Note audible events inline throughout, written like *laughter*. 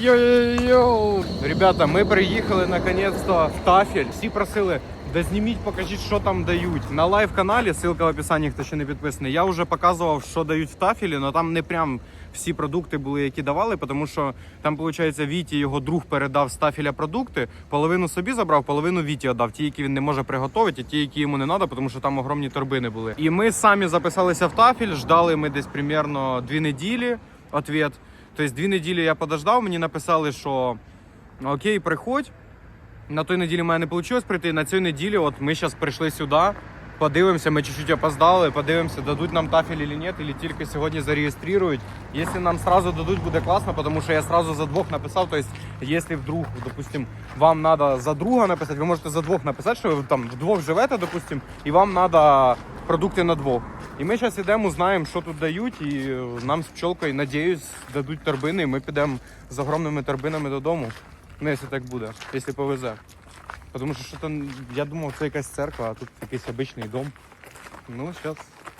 Йо-йо-йо! Ребята, ми приїхали наконец-то в тафель. Всі просили, да зніміть, покажіть, що там дають. На лайв-каналі, ссылка в описанні, хто ще не підписаний, я вже показував, що дають в тафелі, але там не прям всі продукти були, які давали, тому що там, виходить, Віті його друг передав з тафеля продукти, половину собі забрав, половину Віті віддав, ті, які він не може приготувати, і ті, які йому не треба, тому що там огромні торбини були. І ми самі записалися в тафель, ждали ми десь примерно дві неділі ответ. Тобто дві неділі я подождав, мені написали, що окей, приходь. На той неділі в мене не вийшло прийти. На цій неділі, от ми зараз прийшли сюди, подивимося, ми чуть-чуть опоздали, подивимося, дадуть нам тафель чи ні, або тільки сьогодні зареєструють. Якщо нам сразу дадуть, буде класно, тому що я сразу за двох написав. Тобто, якщо вдруг, допустим, вам треба за друга написати, ви можете за двох написати, що ви там вдвох живете, допустим, і вам треба продукти на двох. І ми зараз йдемо, знаємо, що тут дають, і нам з пчолкою, надіюсь, дадуть торбини, і ми підемо з огромними торбинами додому. Ну, якщо так буде, якщо повезе. Тому що що там, я думав, це якась церква, а тут якийсь обичний дом. Ну, зараз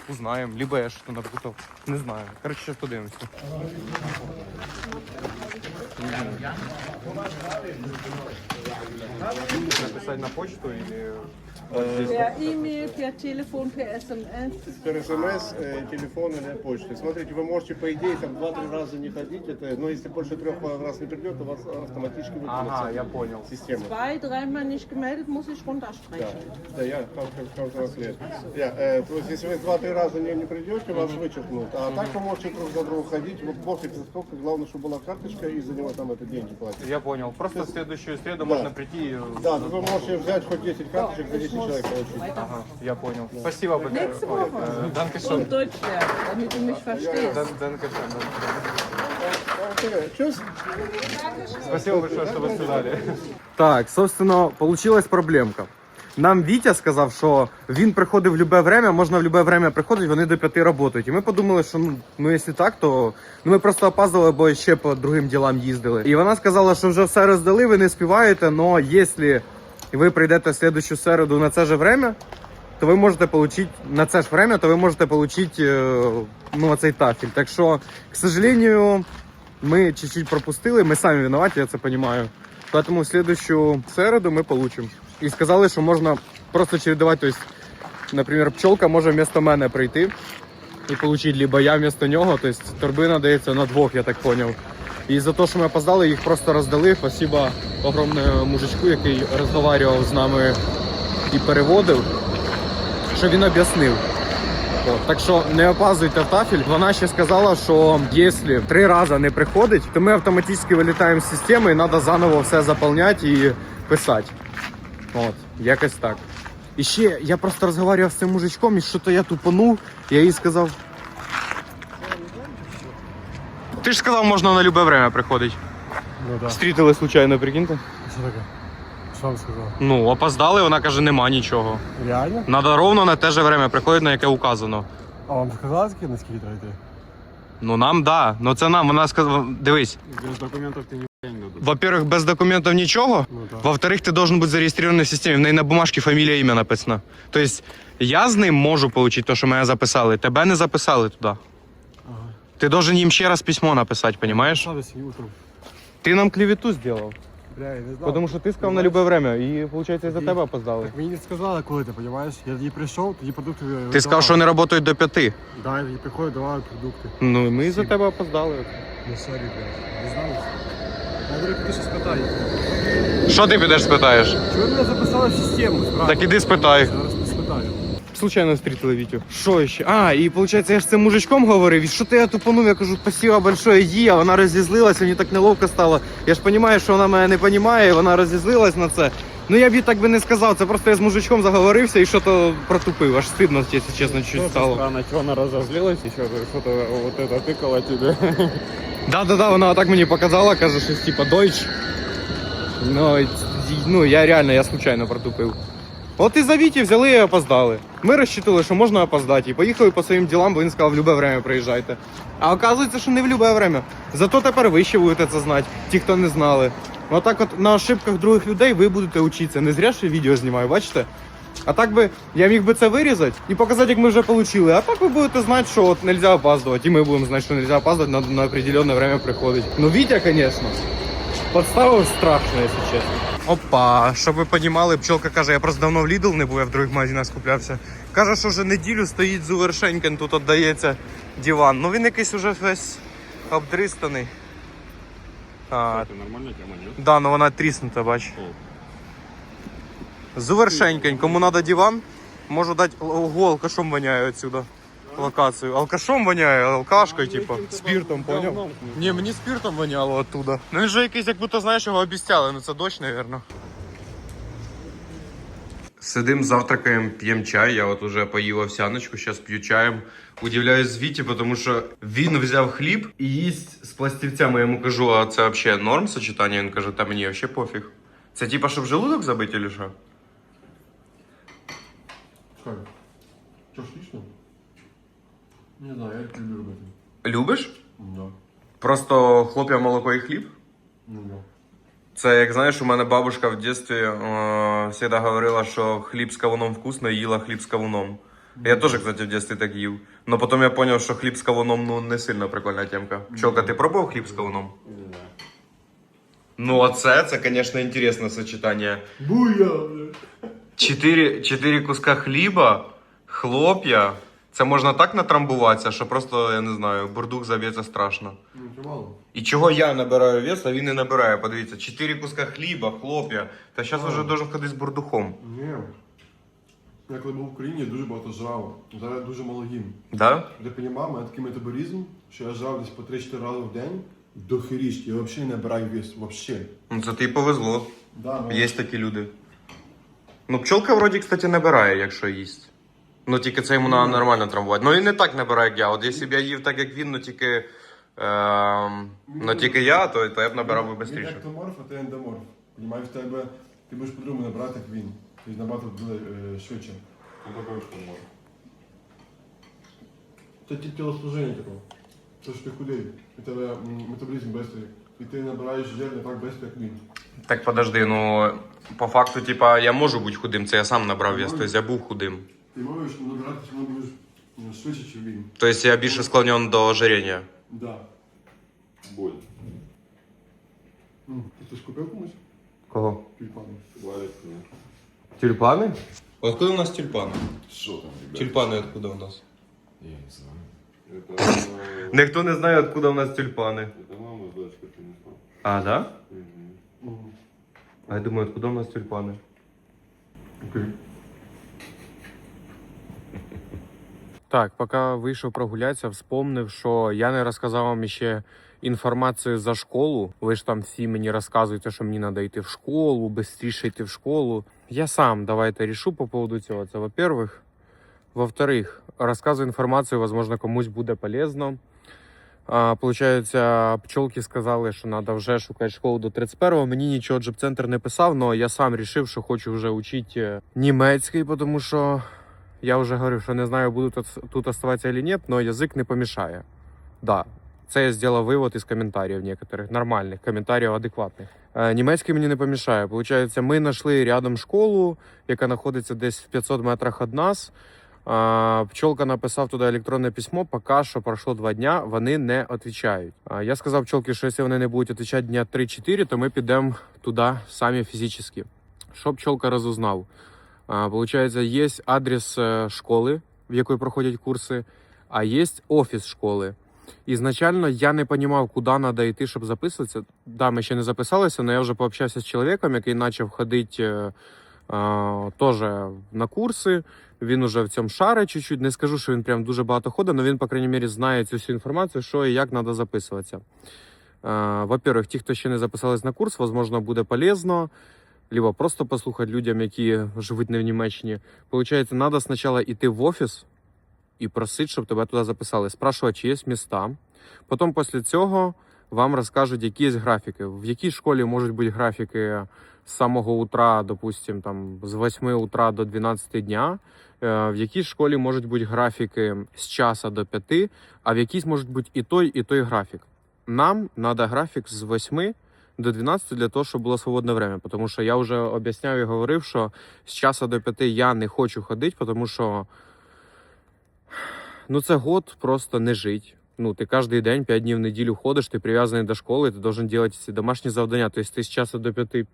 узнаємо. Либо я щось напутав. Не знаю. Коротше, зараз подивимося. Написати на почту і... Per E-Mail, per Telefon, per SMS. Per смс, э, телефон или почты. Смотрите, вы можете, по идее, там два-три раза не ходить, это, но если больше трех раз не придет, у вас автоматически Ага, выключится я понял. система. Zwei, dreimal nicht gemeldet, muss ich Да, runterstreichen. да, я как транслет. Я, э, то есть, если вы два-три раза не, не придете, вас вычеркнут. А так вы можете друг за другом ходить. Вот пофиг за сколько, главное, чтобы была карточка, и за него там это деньги платить. Я понял. Просто в следующую среду Да. можно прийти и... Да, вы можете взять хоть 10 карточек, за 10 Ага, я понял. Спасибо большое. Nächste Woche. Данке Und Deutsch lernen, damit du mich verstehst. Чувств? Спасибо большое, что вы сказали. Так, собственно, получилась проблемка. Нам Вітя сказав, що він приходив в любе время, можна в любе время приходити, вони до п'яти працюють. І ми подумали, що ну, ну якщо так, то ну, ми просто опаздували, бо ще по другим ділам їздили. І вона сказала, що вже все роздали, ви не співаєте, але якщо ви прийдете в следующу середу на це же время, то ви можете получить на це ж время, то ви можете получить е, ну, цей тафель. Так що, к сожалению, мы чуть-чуть пропустили, мы сами виноваты, я це понимаю. Поэтому в следующую середу мы получим. І сказали, що можна просто чередовать, то есть, наприклад, пчелка може вместо мене прийти і получить, либо я вместо нього, то есть торбина дається на двох, я так поняв. І за те, що ми опоздали, їх просто роздали. Спасибо огромне мужичку, який розмовляв з нами і переводив, що він об'яснив. Так що не опаздуйте в тафель. Вона ще сказала, що якщо три рази не приходить, то ми автоматично вилітаємо з системи і треба заново все заповняти і писати. От, якось так. І ще я просто розмовляв з цим мужичком, і що-то я тупанув, я їй сказав. Ти ж сказав, можна на любе время приходити. Ну да. Стрітили случайно, прикиньте. Що таке? Що вам сказав? Ну, опоздали, вона каже, нема нічого. Реально? Надо ровно на те же время приходити, на яке указано. А вам сказали, скільки на скільки треба йти? Ну нам да. Ну це нам. Вона сказала, дивись. Без документів ти не дадуть. Во-первых, без документів нічого. Ну так. Во-вторых, ти должен бути зареєстрований в системі. В неї на бумажці фамілія, ім'я написано. Тобто я з ним можу отримати те, що мене записали. Тебе не записали туди. Ти должен їм ще раз письмо сьогодні утром. Ти нам клевету зробив. Бля, я не знав. Тому що ти сказав на любе время. І, виходить, із-за тебе опоздали. Так мені не сказали, коли ти, розумієш? Я тоді прийшов, тоді продукти Ти сказав, що вони працюють до п'яти. Да, я тоді приходжу, давали продукти. Ну і ми із-за тебе опоздали. Ну сорі, блядь. Не знали. Я говорю, ти що спитай. Що ти підеш спитаєш? Чого мене записали в систему? Справді. Так іди спитай. Зараз. Случайно зустріли Вітю. Що ще? А, і виходить, я ж цим мужичком говорив, і що ти я тупанув, я кажу, спасибо большое, їй, а вона розізлилась, мені так неловко стало. Я ж розумію, що вона мене не розуміє, вона розізлилась на це. Ну я б їй так би не сказав, це просто я з мужичком заговорився і що то протупив, аж стидно, якщо чесно, чуть стало. Странно, что она разозлилась еще, что-то вот это тыкала тебе. *laughs* Да-да-да, вона так мені показала, каже, щось типа Deutsch. Ну, і- ну я реально, я случайно протупив. От і за Віті взяли і опоздали. Ми розчитували, що можна опоздати. І поїхали по своїм ділам, бо він сказав, в любе время приїжджайте. А оказується, що не в любе время. Зато тепер ви ще будете це знати, ті, хто не знали. Отак от на ошибках других людей ви будете вчитися. Не зря що відео знімаю, бачите? А так би я міг би це вирізати і показати, як ми вже отримали. А так ви будете знати, що от нельзя опаздувати. І ми будемо знати, що нельзя опаздувати, на, на определенне время приходить. Ну, Вітя, звісно. Подставив страшно, якщо чесно. Опа, щоб ви понімали, пчелка каже, я просто давно в Lidl не був, я в других магазинах скуплявся. Каже, що вже неділю стоїть Зувершенькин, тут віддається диван. Ну він якийсь уже весь обдристаний. А, нормальная тема, нет? да, ну вона тріснута, бач. Зувершенькин, кому треба диван, можу дати ого, алкашом воняє отсюда. Локацію. Алкашом воняє, алкашкою, типу. Спіртом, поняв? Ні, мені спіртом воняло оттуда. Ну він же якийсь, як будто знаєш, його обіцяли, ну це дощ, напевно. Сидим, завтракаємо, п'ємо чай. Я от уже поїв овсяночку, зараз п'ю чаєм. Удивляюсь Звіті, тому що він взяв хліб і їсть з пластівцями. Я йому кажу, а це взагалі норм сочетання? Він каже, та мені взагалі пофіг. Це типа, щоб желудок забити, чи що? Що ж лично? Не знаю, я люблю робити. Любиш? Да. Просто хлоп'я, молоко і хліб? Ну да. Це як знаєш, у мене бабушка в дитинстві е, завжди говорила, що хліб з кавуном вкусно, і їла хліб з кавуном. Я теж, кстати, в дитинстві так їв. Но потім я зрозумів, що хліб з кавуном ну, не сильно прикольна темка. Пчелка, ти пробував хліб з кавуном? Ну, оце, це, звісно, інтересне сочетання. Буя. Чотири, чотири куска хліба, хлоп'я. Це можна так натрамбуватися, що просто, я не знаю, бурдук заб'ється страшно. Ну. І чого я набираю вес, а він не набирає. Подивіться, 4 куска хліба, хлоп'я. Та зараз вже дуже ходить з бурдухом. Ні. Я коли був в Україні, я дуже багато жрав. Зараз дуже мало їм. Да? Ти розумієш, у мене такий метаболізм, що я жрав десь по 3-4 рази в день до херішки. Я взагалі не набираю вес. Взагалі. Ну це тобі повезло. Да, ну, Є такі люди. Ну, пчолка вроді, кстати, набирає, якщо їсть. Ну тільки це йому треба нормально трамбувати. Ну і не так набирає, як я. От якщо б я їв так, як він, ну тільки. Ем, ну тільки я, то, то я б набирав би Він швидше. ектоморф, а ти ендоморф. Понімаєш, в тебе ти будеш по-другому набирати, як він. Тобто набагато буде е, швидше. Ну, такое, что можно. Це тільки телосложення такого. Це ж ти худий. У тебе м, метаболізм швидкий. І ти набираєш жир не так швидко, як він. Так подожди, ну по факту, типа, я можу бути худим, це я сам набрав вес, тобто я був худим. Ти можеш набирати, що будеш м, швидше, ніж він. Тобто я більше склонен до ожирення. Да. Боль. М, Ти хтось купив комусь? Кого? Тюльпани. Бывает, нет. Тюльпани? Откуда у нас тюльпани? Что там, ребят? Тюльпани откуда у нас? Я не знаю. Это, *coughs* э, Ніхто не знає, откуда у нас тюльпани. это мама с дочкой принесла. А, да? Мгм. М, А я думаю, откуда у нас тюльпани? Окей. Так, поки вийшов прогулятися, вспомнив, що я не розказав вам ще інформацію за школу. Ви ж там всі мені розказуєте, що мені треба йти в школу, швидше йти в школу. Я сам давайте рішу по поводу цього. Це во-первых. Во-вторых, розказую інформацію, возможно, комусь буде полезно. А, получається, пчолки сказали, що треба вже шукати школу до 31-го. Мені нічого джоб-центр не писав, але я сам вирішив, що хочу вже вчити німецький, тому що я вже говорив, що не знаю, буду тут, тут оставатися чи ні, але язик не помішає. Да, це я зробив вивод із коментарів некоторих, нормальних, коментарів адекватних. Е, німецький мені не помішає. Получається, ми знайшли рядом школу, яка знаходиться десь в 500 метрах від нас. А, Пчолка написав туди електронне письмо. Поки що пройшло два дня, вони не відповідають. А, Я сказав пчолки, що якщо вони не будуть відповідати дня 3-4, то ми підемо туди самі фізично. Що пчолка розузнав? А, Получається, є адрес е, школи, в якій проходять курси, а є офіс школи. Ізначально я не розумів, куди треба йти, щоб записуватися. Да, ми ще не записалися, але я вже пообщався з чоловіком, який почав ходити е, е, теж на курси. Він уже в цьому шаре чуть-чуть. Не скажу, що він прям дуже багато ходить, але він, по крайній мірі, знає цю всю інформацію, що і як треба записуватися. Е, Во-первых, ті, хто ще не записались на курс, можливо, буде полезно. Либо просто послухати людям, які живуть не в Німеччині. Получається, треба спочатку йти в офіс і просити, щоб тебе туди записали. Спрашувати, чи є міста. Потім після цього вам розкажуть, які є графіки. В якій школі можуть бути графіки з самого утра, допустим, там з 8 утра до 12 дня. Е, В якій школі можуть бути графіки з часу до 5, а в якійсь можуть бути і той, і той графік. Нам треба графік з 8 до 12 для того, щоб було свободне время. Тому що я вже об'ясняв і говорив, що з часу до 5 я не хочу ходити, тому що ну це год просто не жить. Ну, ти кожен день, 5 днів в неділю ходиш, ти прив'язаний до школи, ти должен робити ці домашні завдання. Тобто ти з часу до п'яти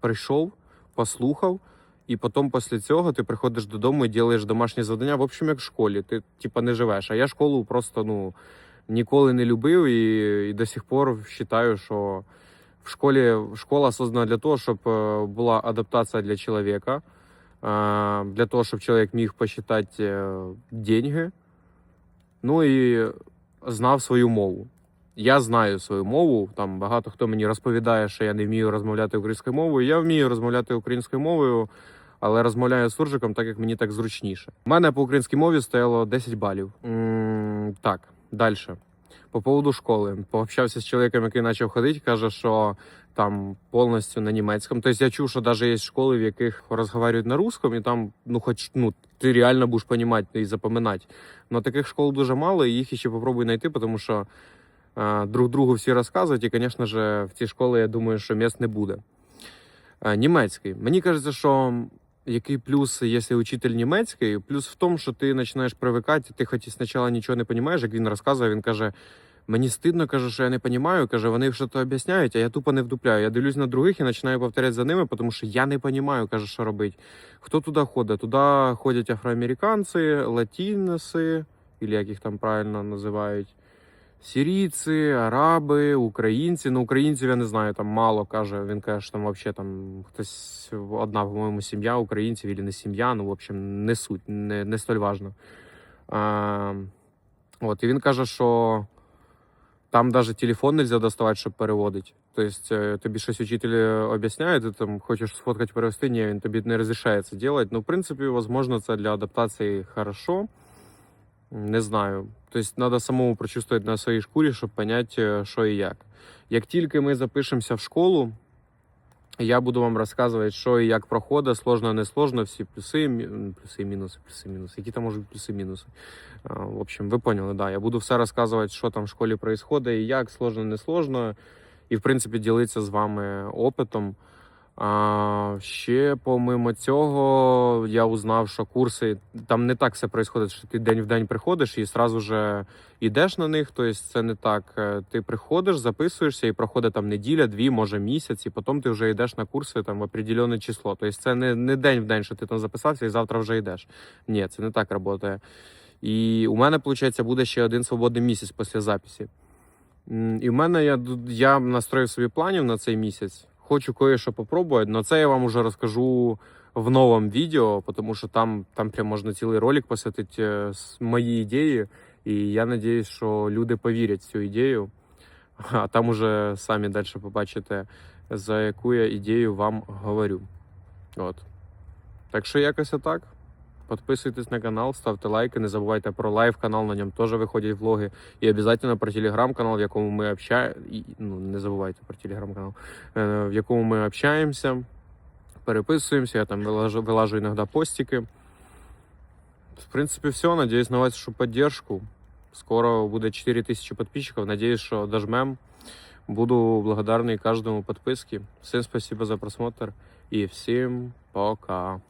прийшов, послухав, і потім після цього ти приходиш додому і робиш домашні завдання. В общем, як в школі. Ти типа не живеш. А я школу просто ну, ніколи не любив і, і до сих пор вважаю, що в школі школа создана для того, щоб е, була адаптація для чоловіка, е, для того, щоб чоловік міг посчитати е, деньги, ну і знав свою мову. Я знаю свою мову. Там багато хто мені розповідає, що я не вмію розмовляти українською мовою. Я вмію розмовляти українською мовою, але розмовляю з суржиком так, як мені так зручніше. У мене по українській мові стояло 10 балів. М, так, далі. По поводу школи. Пообщався з чоловіком, який почав ходити, каже, що там повністю на німецькому. Тобто я чув, що навіть є школи, в яких розмовляють на русском, і там, ну, хоч ну, ти реально будеш розуміти і запам'ятати. Но таких школ дуже мало, і їх ще попробуй знайти, тому що е, друг другу всі розказують, і, звісно ж, в ці школи, я думаю, що місць не буде. Е, німецький. Мені кажеться, що який плюс, якщо учитель німецький, плюс в тому, що ти починаєш привикати, ти хоч і спочатку нічого не розумієш, як він розказує, він каже. Мені стидно, каже, що я не розумію, каже, вони щось об'ясняють, а я тупо не вдупляю. Я дивлюсь на других і починаю повторяти за ними, тому що я не розумію, каже, що робити. Хто туди ходить? Туди ходять афроамериканці, латиноси, або як їх там правильно називають, сирійці, араби, українці. Ну, українців я не знаю, там мало каже. Він каже, що там взагалі там хтось одна, по-моєму, сім'я українців, або не сім'я, ну, в общем, не суть, не, не столь важно. А, от, і він каже, що. Там даже телефон нельзя доставати, щоб переводити. Тобто е, тобі щось учитель об'ясняє, ти там хочеш сфоткати, перевести, ні, він тобі не розрішає це робити. Ну, в принципі, можливо, це для адаптації хорошо. Не знаю. Тобто треба самому прочувствувати на своїй шкурі, щоб зрозуміти, що і як. Як тільки ми запишемося в школу, я буду вам розказувати, що і як проходить, сложно, не сложно, всі плюси, плюси, і мінуси, плюси, і мінуси. Які там можуть бути плюси, і мінуси. В общем, ви поняли, да. Я буду все розказувати, що там в школі відбувається, і як сложно, не сложно. І, в принципі, ділитися з вами опитом. А, ще помимо цього, я узнав, що курси там не так все відбувається, що ти день в день приходиш і одразу же йдеш на них. Тобто це не так. Е, Ти приходиш, записуєшся і проходить там неділя, дві, може місяць, і потім ти вже йдеш на курси там в определене число. Тобто це не, не день в день, що ти там записався і завтра вже йдеш. Ні, це не так працює. І у мене, виходить, буде ще один свободний місяць після записі. І в мене я, я настроїв собі планів на цей місяць. Хочу кое-що попробувати, але це я вам уже розкажу в новому відео, тому що там, там прям можна цілий ролик посвятити з с- моїй ідеї. І я сподіваюся, що люди повірять в цю ідею. А там уже самі далі побачите, за яку я ідею вам говорю. От. Так що якось отак. Підписуйтесь на канал, ставте лайки, не забувайте про лайв канал, на ньому теж виходять влоги. І обов'язково про телеграм-канал, в якому ми общаємося. Ну, не забувайте про телеграм-канал, е, в якому ми общаємося, переписуємося, я там вилажу, вилажу іноді постики. В принципе, все. Надеюсь на вашу поддержку. Скоро будет 4000 подписчиков. Надеюсь, что дожмем. Буду благодарный каждому подписке. Всем спасибо за просмотр и всем пока.